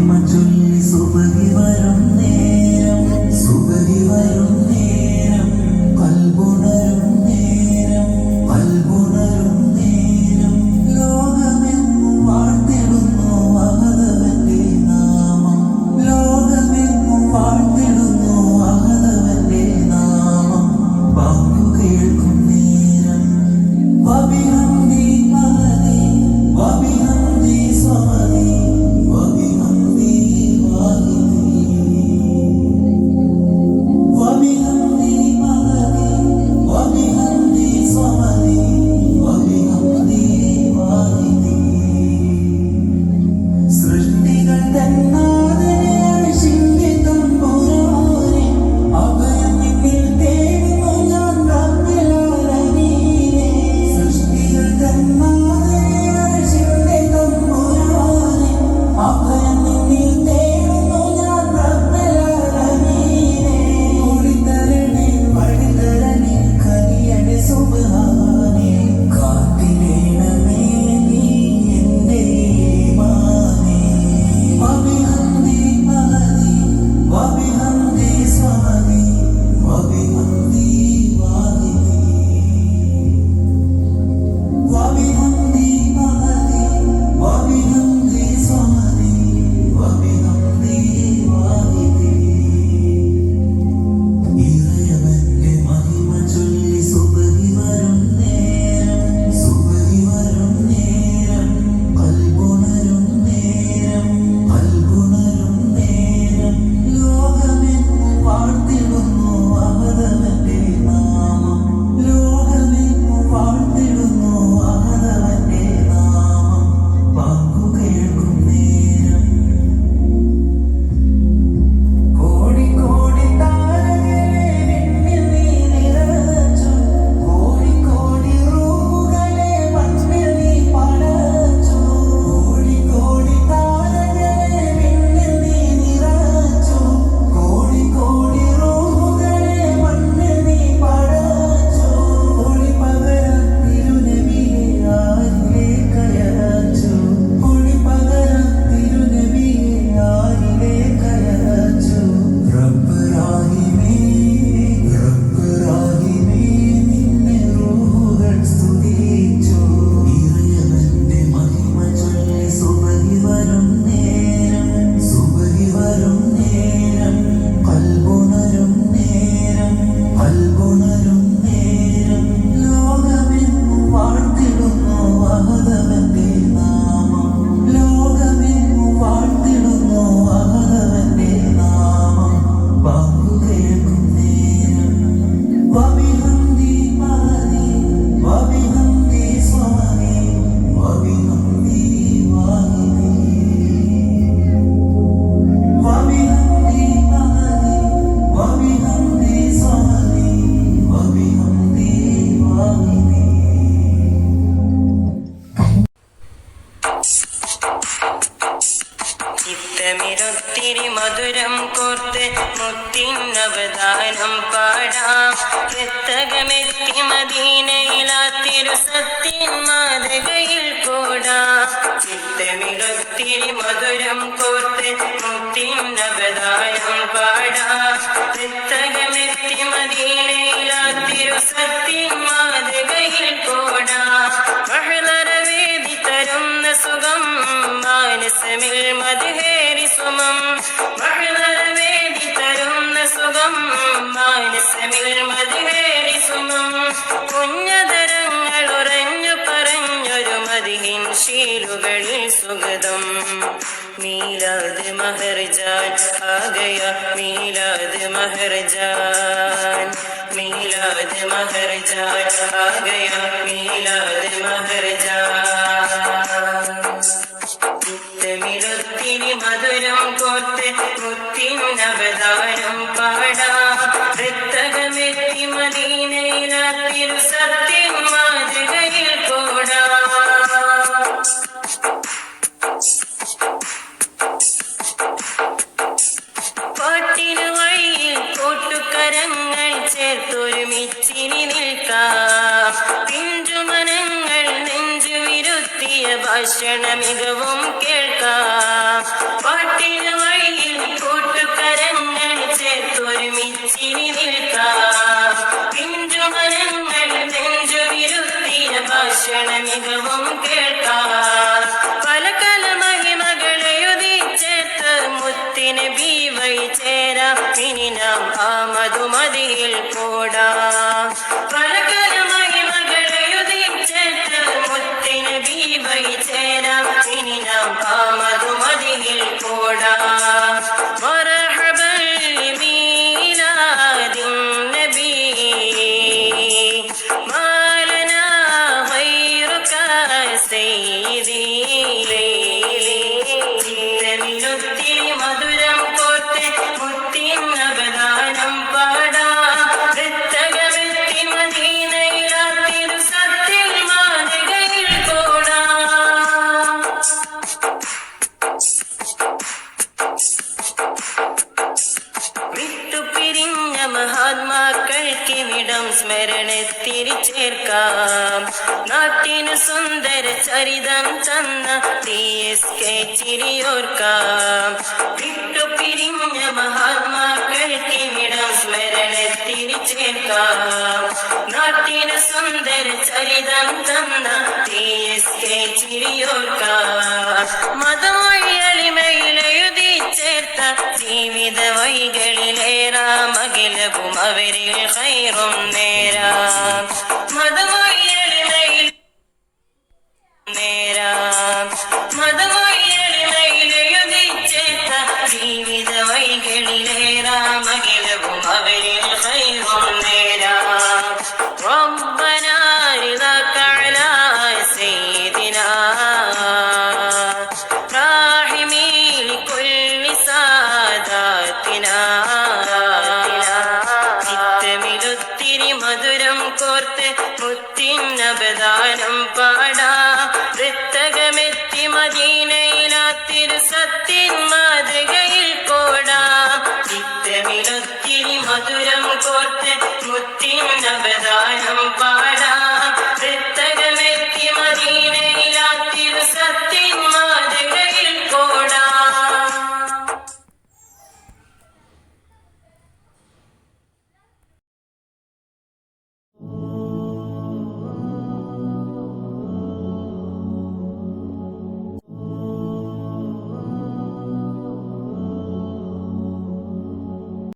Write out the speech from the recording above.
மதிமஞ்சொல்ல മുത്തിനവതാരം പാടാം. എത്തകമെത്തി മദീനയിലാത്തിരു സത്യൻ മാതകയിൽ കൂടാം. ചിത്തമിടത്തിരി മധുരം കോർത്ത് മുത്തിനവതാരം പാടാം. എത്തകമെത്തി മദീനയിലാത്തിരു സത്യൻ മാതകയിൽ കൂടാം. ബഹളരവേദി തരുന്ന സുഖം മാനസമിൽ മത സുഗതം. മീലാദ് മഹർജാൻ ആകയ മീലാദ് മഹർജാൻ മീലാദ് മഹർജാൻ ആഗയ മീലാദ് മഹർജാൻ തമിഴത്തിനി മധുരം കോർത്ത് മുത്തിൻ അവതാരം പാടാ. വൃത്തകമെത്തി മദീനയിലാത്തിരു സത്യം ഭാഷണം ഇതവും കേൾക്കാം. വഴിയിൽ കൂട്ടുകരങ്ങൾ ചേർത്തൊരുമിച്ചിനി നിൽക്കാം. പിഞ്ചു ഭാഷണം ഇതവും കേൾക്കാം. പല കല മഹിമകളെഴുതി ചേർത്ത് മുത്തിന് ബി ചേരാം. ഇനി നാം ആ മധുമതിയിൽ കൂടാം. മഹാത്മാക്കൾക്കിവിടം സ്മരണത്തിരി ചേർക്കാം നാട്ടിനു സുന്ദര ചരിതം തന്ന ടി എസ് കെ ചിരിയോർക്കാം. വിട്ടുപിരിഞ്ഞ മഹാത്മാക്കൾക്കിവിടം സ്മരണത്തിരി ചേർക്കാം നാട്ടിനു സുന്ദര ചരിതം തന്ന ടി എസ് കെ ചിരിയോർക്കാം. മതമൊഴി എളിമയിലെഴുതി ചേർത്ത ജീവിത വൈകളിലേറാം അഖിലവും അവരിൽ കയറും നേരാം. എളിമയിൽ നേരാം മതമൊഴി ജീവിത വൈകളിലേറാം അഖിലവും അവരിൽ ശബദാനം പാടാ. വൃത്തകമെത്തി മദീനയിലാത്തിരു സത്യൻ മാതൃകയിൽ പോടാം. ചിത്തമിലൊത്തിരി മധുരം കോർത്ത് മുത്തിൻ അവദാനം പാടാം.